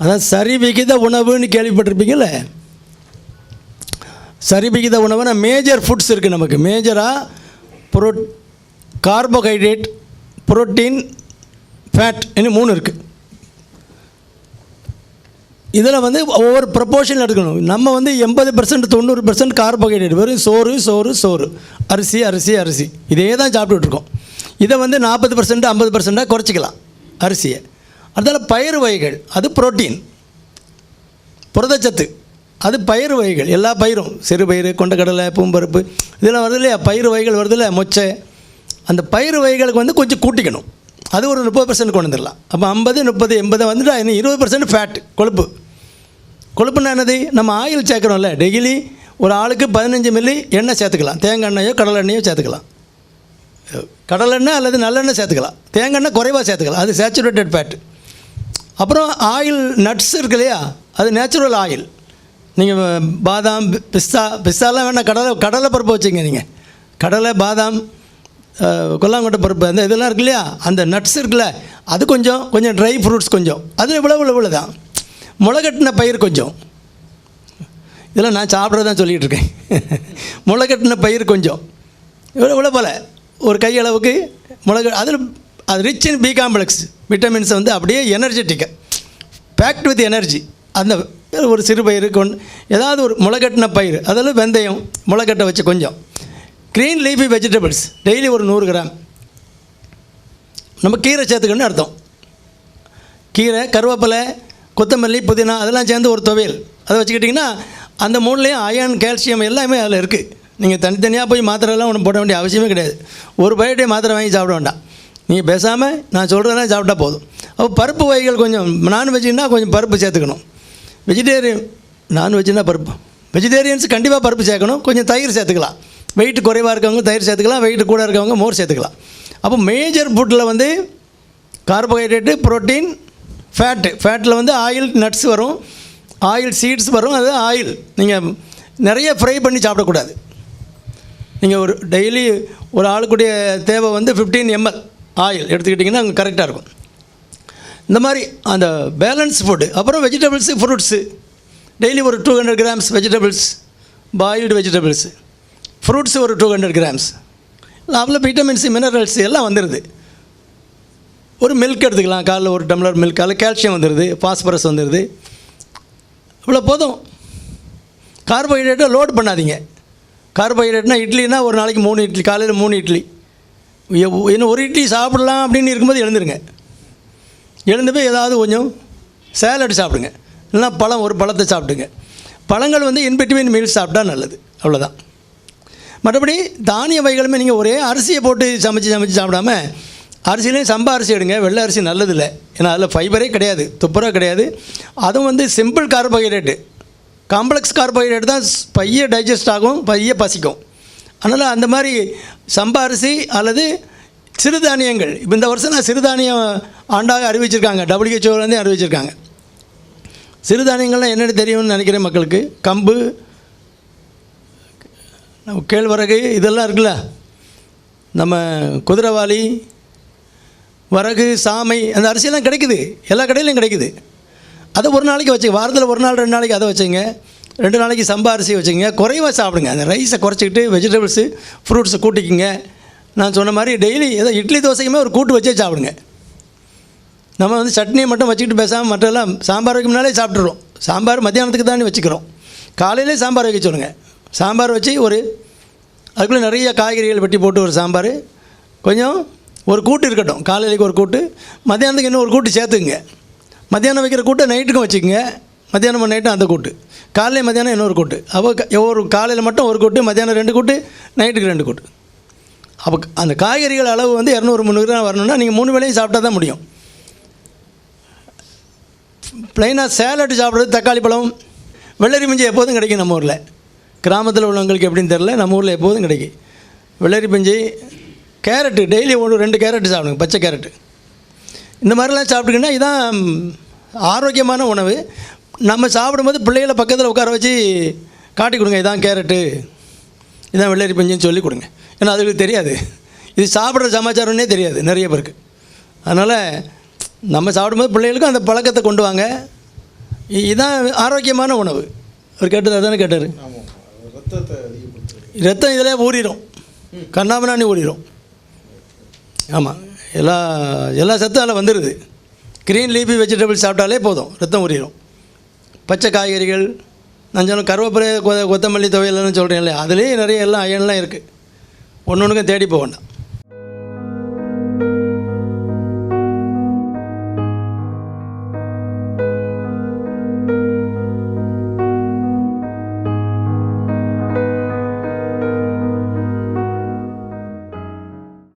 அதான் சரிவிகித உணவுன்னு கேள்விப்பட்டிருப்பீங்கல்ல? சரிவிகித உணவுனா மேஜர் ஃபுட்ஸ் இருக்குது நமக்கு. மேஜராக புரோ கார்போஹைட்ரேட் புரோட்டீன் ஃபேட் இன்னும் மூணு இருக்குது இதில் வந்து ஒவ்வொரு ப்ரப்போர்ஷன் எடுக்கணும். நம்ம வந்து எண்பது பர்சன்ட் தொண்ணூறு பர்சன்ட் கார்போஹைட்ரேட் வெறும் சோறு சோறு சோறு. அரிசி அரிசி அரிசி. இதே தான் சாப்பிட்டுட்ருக்கோம் இதை வந்து நாற்பது பர்சன்ட் ஐம்பது பர்சண்ட்டாக குறைச்சிக்கலாம். அரிசியை. அதனால் பயிர் வகைகள் அது புரோட்டீன் புரதச்சத்து அது பயிர் வகைகள். எல்லா பயிரும் சிறு பயிறு கொண்டக்கடலை பூம்பருப்பு இதெல்லாம் வருது இல்லையா? பயிர் வகைகள் வருது இல்லை மொச்சை. அந்த பயிர் வகைகளுக்கு வந்து கொஞ்சம் கூட்டிக்கணும். அது ஒரு முப்பது பர்சன்ட் கொண்டு வந்துடலாம். அப்போ ஐம்பது முப்பது எண்பது வந்துட்டு இன்னும் இருபது பர்சன்ட் ஃபேட் கொழுப்பு. கொழுப்புன்னா என்னது? நம்ம ஆயில் சேர்க்குறோம்ல. டெய்லி ஒரு ஆளுக்கு பதினஞ்சு மில்லி எண்ணெய் சேர்த்துக்கலாம். தேங்காய் எண்ணெயோ கடலை எண்ணெயோ சேர்த்துக்கலாம். கடலெண்ணெய் அல்லது நல்லெண்ணெய் சேர்த்துக்கலாம். தேங்காய் எண்ணெய் குறைவாக சேர்த்துக்கலாம். அது சேச்சுரேட்டட் ஃபேட் அப்புறம் ஆயில் நட்ஸ் இருக்கு இல்லையா? அது நேச்சுரல் ஆயில் நீங்கள் பாதாம் பிஸ்தா பிஸ்தாலாம் வேணால் கடலை கடலை பருப்பு வச்சுங்க நீங்கள் கடலை பாதாம் கொல்லாங்கொட்டை பருப்பு அந்த இதெல்லாம் இருக்கு இல்லையா? அந்த நட்ஸ் இருக்குல்ல அது கொஞ்சம் கொஞ்சம் ட்ரை ஃப்ரூட்ஸ் கொஞ்சம். அது இவ்வளோ இவ்வளோ தான் முளைகட்டின பயிர் கொஞ்சம். இதெல்லாம் நான் சாப்பிட்றதான் சொல்லிகிட்டு இருக்கேன் முளைகட்டின பயிர் கொஞ்சம். இவ்வளோ இவ்வளோ போல். ஒரு கையளவுக்கு முளை அதில் அது rich in B complex vitamins வந்து அப்படியே எனர்ஜெட்டிக்காக பேக்ட் வித் எனர்ஜி அந்த ஒரு சிறு பயிர் கொண்டு ஏதாவது ஒரு முளைக்கட்டின பயிர் அதில் வெந்தயம் முளைக்கட்டை வச்சு கொஞ்சம். க்ரீன் லீஃபி வெஜிடபிள்ஸ் டெய்லி ஒரு நூறு கிராம். நம்ம கீரை சேர்த்துக்கணும்னு அர்த்தம். கீரை கருவேப்பிலை கொத்தமல்லி புதினா அதெல்லாம் சேர்ந்து ஒரு துவையல். அதை வச்சுக்கிட்டிங்கன்னா அந்த மூணுலேயும் அயன் கால்சியம் எல்லாமே அதில் இருக்குது நீங்கள் தனித்தனியாக போய் மாத்திரைலாம் ஒன்றும் போட வேண்டிய அவசியமே கிடையாது. ஒரு பயோட்டே மாத்திரை வாங்கி சாப்பிட வேண்டாம். நீங்கள் பேசாமல் நான் சொல்கிறதெல்லாம் சாப்பிட்டா போதும். அப்போ பருப்பு வகைகள் கொஞ்சம் நான்வெஜ்னா கொஞ்சம் பருப்பு சேர்த்துக்கணும். வெஜிடேரியன் நான்வெஜ்னா பருப்பு. வெஜிடேரியன்ஸ் கண்டிப்பாக பருப்பு சேர்க்கணும். கொஞ்சம் தயிர் சேர்த்துக்கலாம். வெயிட் குறைவாக இருக்கவங்க தயிர் சேர்த்துக்கலாம். வெயிட் கூட இருக்கவங்க மோர் சேர்த்துக்கலாம். அப்போ மேஜர் ஃபுட்டில் வந்து கார்போஹைட்ரேட்டு ப்ரோட்டீன் ஃபேட்டு ஃபேட்டில் வந்து ஆயில் நட்ஸ் வரும். ஆயில் சீட்ஸ் வரும். அது ஆயில் நீங்கள் நிறைய ஃப்ரை பண்ணி சாப்பிடக்கூடாது. நீங்கள் ஒரு டெய்லி ஒரு ஆளுக்குடைய தேவை வந்து 15 எம்எல் ஆயில் எடுத்துக்கிட்டிங்கன்னா அங்கே கரெக்டாக இருக்கும். இந்த மாதிரி அந்த பேலன்ஸ் ஃபுட்டு அப்புறம் வெஜிடபிள்ஸு ஃப்ரூட்ஸு டெய்லி ஒரு two hundred grams vegetables boiled vegetables fruits ஒரு டூ ஹண்ட்ரட் கிராம்ஸ் அவ்வளோ விட்டமின்ஸ் மினரல்ஸ் எல்லாம் வந்துடுது ஒரு மில்க் எடுத்துக்கலாம். காலைல ஒரு டம்ளர் மில்க் அதில் கால்சியம் வந்துடுது பாஸ்பரஸ் வந்துடுது இவ்வளோ போதும். கார்போஹைட்ரேட்டை லோட் பண்ணாதீங்க. கார்போஹைட்ரேட்னா இட்லினா ஒரு நாளைக்கு மூணு இட்லி காலையில் மூணு இட்லி. இன்னும் ஒரு இட்லி சாப்பிடலாம் அப்படின்னு இருக்கும்போது எழுந்துருங்க. எழுந்து போய் ஏதாவது கொஞ்சம் சேலட் சாப்பிடுங்க. இல்லைன்னா பழம் ஒரு பழத்தை சாப்பிடுங்க. பழங்கள் வந்து இன்பிட்வீன் மீல்ஸ் சாப்பிட்டா நல்லது. அவ்வளோதான் மற்றபடி தானிய வகைகளுமே நீங்கள் ஒரே அரிசியை போட்டு சமைச்சு சமைச்சு சாப்பிடாம அரிசிலையும் சம்பா அரிசி எடுங்க. வெள்ளை அரிசி நல்லதில்லை. ஏன்னா அதில் ஃபைபரே கிடையாது. துப்புரவு கிடையாது. அதுவும் வந்து சிம்பிள் கார்போஹைட்ரேட்டு காம்ப்ளெக்ஸ் கார்போஹைட்ரேட் தான் ஸ்- பைய டைஜஸ்ட் ஆகும் பைய பசிக்கும். அதனால் அந்த மாதிரி சம்பா அரிசி அல்லது சிறுதானியங்கள். இப்போ இந்த வருஷம் நான் சிறுதானியம் ஆண்டாக அறிவிச்சிருக்காங்க. டபிள்யூஹெச்ஓலேருந்தே அறிவிச்சிருக்காங்க. சிறுதானியங்கள்லாம் என்னென்னு தெரியும்னு நினைக்கிறேன் மக்களுக்கு. கம்பு கேழ்வரகு இதெல்லாம் இருக்குல்ல. நம்ம குதிரைவாளி வரகு சாமை அந்த அரிசியெல்லாம் கிடைக்குது. எல்லா கடையிலையும் கிடைக்குது. அதை ஒரு நாளைக்கு வச்சுங்க வாரத்தில் ஒரு நாள் ரெண்டு நாளைக்கு அதை வச்சுங்க ரெண்டு நாளைக்கு சம்பா அரிசி வச்சுங்க குறைவாக சாப்பிடுங்க. அந்த ரைஸை குறைச்சிக்கிட்டு வெஜிடபிள்ஸு ஃப்ரூட்ஸை கூட்டிக்கிங்க. நான் சொன்ன மாதிரி டெய்லி ஏதோ இட்லி தோசைக்குமே ஒரு கூட்டு வச்சே சாப்பிடுங்க. நம்ம வந்து சட்னியை மட்டும் வச்சுக்கிட்டு பேசாமல் மற்றெல்லாம் சாம்பார் வைக்க முன்னாலே சாப்பிட்றோம் சாம்பார் மத்தியானத்துக்கு தானே வச்சுக்கிறோம். காலையிலே சாம்பார் வைக்க சொல்லுங்கள் சாம்பார் வச்சு ஒரு அதுக்குள்ளே நிறைய காய்கறிகள் வெட்டி போட்டு ஒரு சாம்பார். கொஞ்சம் ஒரு கூட்டு இருக்கட்டும். காலையிலைக்கு ஒரு கூட்டு மத்தியானத்துக்கு இன்னும் ஒரு கூட்டு சேர்த்துக்குங்க. மத்தியானம் வைக்கிற கூட்டை நைட்டுக்கும் வச்சுக்கோங்க. மத்தியானம் நைட்டு அந்த கூட்டு. காலையில் மத்தியானம் இன்னொரு கூட்டு. அப்போ ஒவ்வொரு ஒரு காலையில் மட்டும் ஒரு கூட்டு மத்தியானம் ரெண்டு கூட்டு நைட்டுக்கு ரெண்டு கூட்டு. அப்போ அந்த காய்கறிகள் அளவு வந்து இரநூறு முந்நூறு கிராம் வரணும்னா நீங்கள் மூணு வேளையும் சாப்பிட்டா தான் முடியும். ப்ளைனாக சேலட் சாப்பிட்றது தக்காளி பழம் வெள்ளரி பிஞ்சு எப்போதும் கிடைக்கும் நம்ம ஊரில். கிராமத்தில் உள்ளவங்களுக்கு எப்படின்னு தெரில நம்ம ஊரில் எப்போதும் கிடைக்கும். வெள்ளரி பிஞ்சு கேரட்டு டெய்லி ஒன்று ரெண்டு கேரட்டு சாப்பிடுங்க பச்சை கேரட்டு. இந்த மாதிரிலாம் சாப்பிட்டுக்கிங்கன்னா இதுதான் ஆரோக்கியமான உணவு. நம்ம சாப்பிடும்போது பிள்ளைகளை பக்கத்தில் உட்கார வச்சு காட்டி கொடுங்க இதான் கேரட்டு. இதான் வெள்ளரி பிஞ்சுன்னு சொல்லி கொடுங்க. ஏன்னா அதுகளுக்கு தெரியாது. இது சாப்பிட்ற சமாச்சாரம்னே தெரியாது நிறைய பேருக்கு. அதனால் நம்ம சாப்பிடும்போது பிள்ளைகளுக்கும் அந்த பழக்கத்தை கொண்டு வாங்க. இதுதான் இதான் ஆரோக்கியமான உணவு. அவர் கேட்டது அதானே கேட்டார். ரத்தத்தை ரத்தம் இதில் ஊறிடும் கண்ணாமண்ணாணி ஊறிடும் ஆமாம் எல்லா எல்லா சத்தும் அதில் வந்துடுது க்ரீன் லீஃபி வெஜிடபிள்ஸ் சாப்பிட்டாலே போதும் ரத்தம் ஊறிடும் பச்சை காய்கறிகள் நான் சொன்ன கருவேப்பிலை கொ கொத்தமல்லி துவையல்னு சொல்கிறேன் இல்லையா அதுலேயே நிறைய எல்லாம் அயன்லாம் இருக்குது ஒன்று ஒன்றுக்கும் தேடி போக வேண்டாம்.